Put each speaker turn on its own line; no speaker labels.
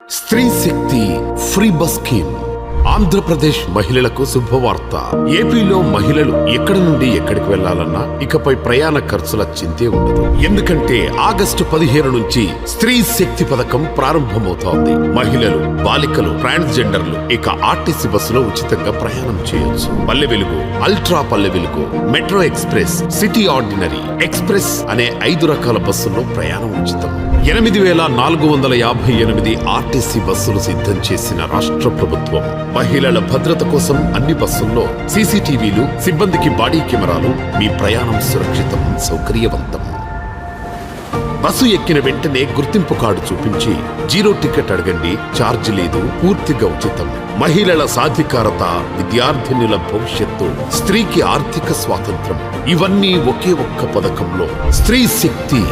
Stree Shakti free bus scheme Andhra Pradesh మహిళలకు శుభవార్త. ఏపీలో మహిళలు ఎక్కడి నుండి ఎక్కడికి వెళ్ళాలన్నా ఇకపై ప్రయాణ ఖర్చుల చింతే ఉండదు. ఎందుకంటే ఆగస్టు పదిహేను నుంచి స్త్రీ శక్తి పథకం ప్రారంభమవుతోంది. మహిళలు బాలికలు ట్రాన్స్జెండర్లు ఇక ఆర్టీసీ బస్సులో ఉచితంగా ప్రయాణం చేయొచ్చు. పల్లె Velugu ultra Palle Velugu metro express city ordinary express అనే ఐదు రకాల బస్సుల్లో ప్రయాణం ఉచితం. ఎనిమిది వేల నాలుగు వందల యాభై ఎనిమిది ఆర్టీసీ బస్సులు సిద్ధం చేసిన రాష్ట్ర ప్రభుత్వం మహిళల భద్రత కోసం అన్ని బస్సుల్లో సీసీటీవీలు సిబ్బందికి బాడీ కెమెరాలు. మీ ప్రయాణం సురక్షితం సౌకర్యవంతం. బస్సు ఎక్కిన వెంటనే గుర్తింపు కార్డు చూపించి జీరో టికెట్ అడగండి ఛార్జ్ లేదు పూర్తిగా ఉచితం మహిళల సాధికారత విద్యార్థినుల భవిష్యత్తు స్త్రీకి ఆర్థిక స్వాతంత్రం. ఇవన్నీ ఒకే ఒక్క పథకంలో. స్త్రీ శక్తి.